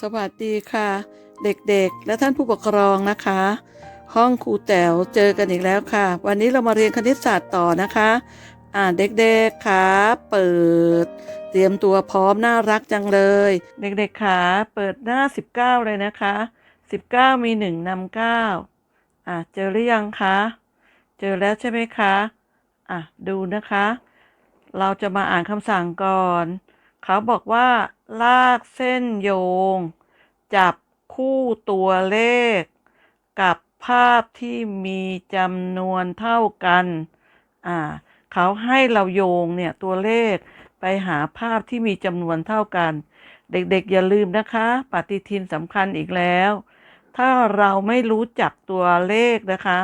สวัสดีค่ะ เด็กๆ และท่านผู้ปกครองนะคะ ห้องครูแต๋วเจอกันอีกแล้วค่ะ วันนี้เรามาเรียนคณิตศาสตร์ต่อนะคะ อ่าเด็กๆค่ะเปิด เตรียมตัวพร้อมน่ารักจังเลย เด็กๆค่ะเปิดหน้า 19 เลยนะคะ 19 มี 1นำ9อะเจอหรือยังคะเจอแล้วใช่ไหมคะอะดูนะคะ เราจะมาอ่านคำสั่งก่อน เขาบอกว่า ลากเส้นโยง จับคู่ตัวเลข กับภาพที่มีจำนวนเท่ากัน อ่า เขาให้เราโยงเนี่ยตัวเลขไปหาภาพที่มีจำนวนเท่ากัน เด็กๆอย่าลืมนะคะ ปฏิทินสำคัญอีกแล้ว ถ้าเราไม่รู้จักตัวเลขนะคะ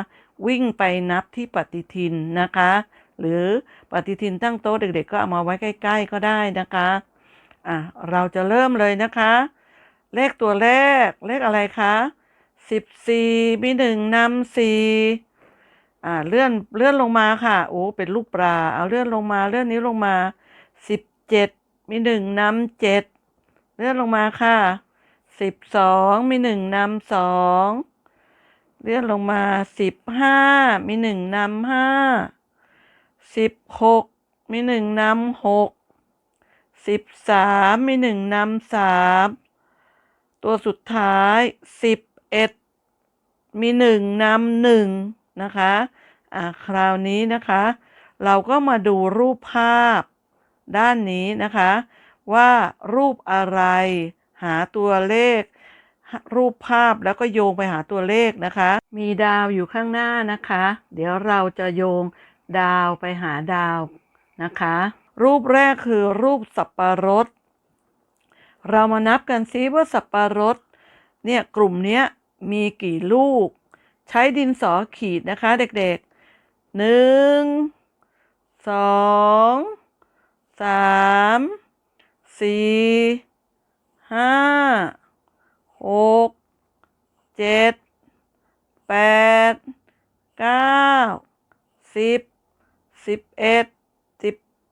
วิ่งไปนับที่ปฏิทินนะคะ หรือปฏิทินตั้งโต๊ะเด็ก ๆ ก็เอามาไว้ใกล้ ๆ ก็ได้นะคะ อะเราจะเริ่มเลยนะคะ เลขตัวแรกเลขอะไรคะสิบสี่มีหนึ่งนำสี่อ่าเลื่อนเลื่อนลงมาค่ะโอ้เป็นรูปปลาเอาเลื่อนลงมาเลื่อนนิ้ลงมาสิบเจ็ดมีหนึ่งนำเจ็ดเลื่อนลงมาค่ะสิบสองมีหนึ่งนำสองเลื่อนลงมาสิบห้ามีหนึ่งนำห้าสิบหกมีหนึ่งนำหก สิบสามมีหนึ่งนำสามตัวสุดท้ายสิบเอ็ดมีหนึ่งนำหนึ่งนะคะอ่าคราวนี้นะคะ เราก็มาดูรูปภาพด้านนี้นะคะ ว่ารูปอะไรหาตัวเลข รูปภาพแล้วก็โยงไปหาตัวเลขนะคะ มีดาวอยู่ข้างหน้านะคะ เดี๋ยวเราจะโยงดาวไปหาดาวนะคะ รูปแรกคือรูปสับปะรด เรามานับกันซิว่าสับปะรดเนี่ยกลุ่มนี้มีกี่ลูก ใช้ดินสอขีดนะคะเด็กๆหนึ่งสองสามสี่ห้าหกเจ็ดแปดเก้าสิบสิบเอ็ด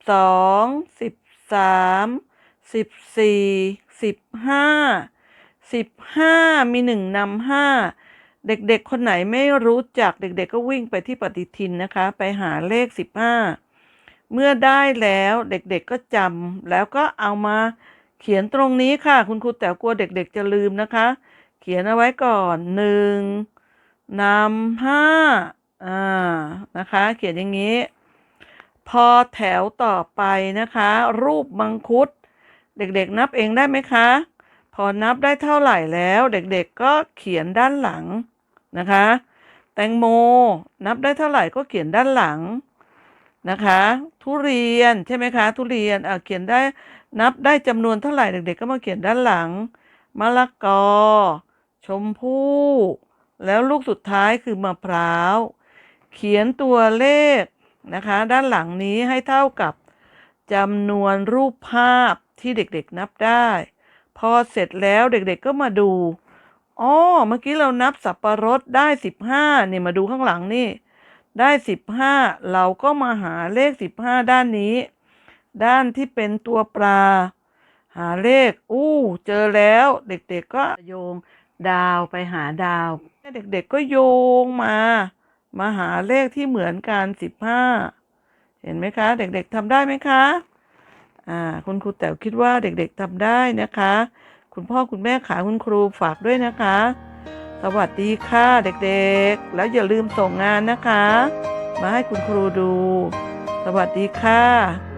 สองสิบสามสิบสี่สิบห้าสิบห้ามีหนึ่งนำห้าเด็กๆ คนไหนไม่รู้จักเด็กๆ ก็วิ่งไปที่ปฏิทินนะคะ ไปหาเลขสิบห้าเมื่อได้แล้วเด็กๆก็จำแล้วก็เอามาเขียนตรงนี้ค่ะ คุณครูแต่กลัวเด็กๆ จะลืมนะคะ เขียนเอาไว้ก่อนหนึ่งนำห้าอ่านะคะ เขียนอย่างนี้ พอแถวต่อไปนะคะ รูปมังคุด เด็กๆนับเองได้ไหมคะ พอนับได้เท่าไหร่แล้ว เด็กๆก็เขียนด้านหลังนะคะ แตงโมนับได้เท่าไหร่ก็เขียนด้านหลังนะคะ ทุเรียนใช่ไหมคะ ทุเรียนอ่าเขียนได้นับได้จำนวนเท่าไหร่เด็กๆ ก็มาเขียนด้านหลังมะละกอ ชมพู่ แล้วลูกสุดท้ายคือมะพร้าว เขียนตัวเลข นะคะ ด้านหลังนี้ให้เท่ากับจำนวนรูปภาพที่เด็กๆนับได้ พอเสร็จแล้วเด็กๆก็มาดูอ๋อเมื่อกี้เรานับสับปะรดได้สิบห้าเนี่ยมาดูข้างหลังนี่ ได้สิบห้าเราก็มาหาเลขสิบห้าด้านนี้ ด้านที่เป็นตัวปลา หาเลข อู้ เจอแล้วเด็กๆก็โยงดาวไปหาดาว เด็กๆก็โยงมา มาหาเลขที่เหมือนกันสิบห้าเห็นไหมคะ เด็กๆทำได้ไหมคะอ่าคุณครูแต๋วคิดว่าเด็กๆทำได้นะคะ คุณพ่อคุณแม่ขาคุณครูฝากด้วยนะคะ สวัสดีค่ะเด็กๆ แล้วอย่าลืมส่งงานนะคะ มาให้คุณครูดู สวัสดีค่ะ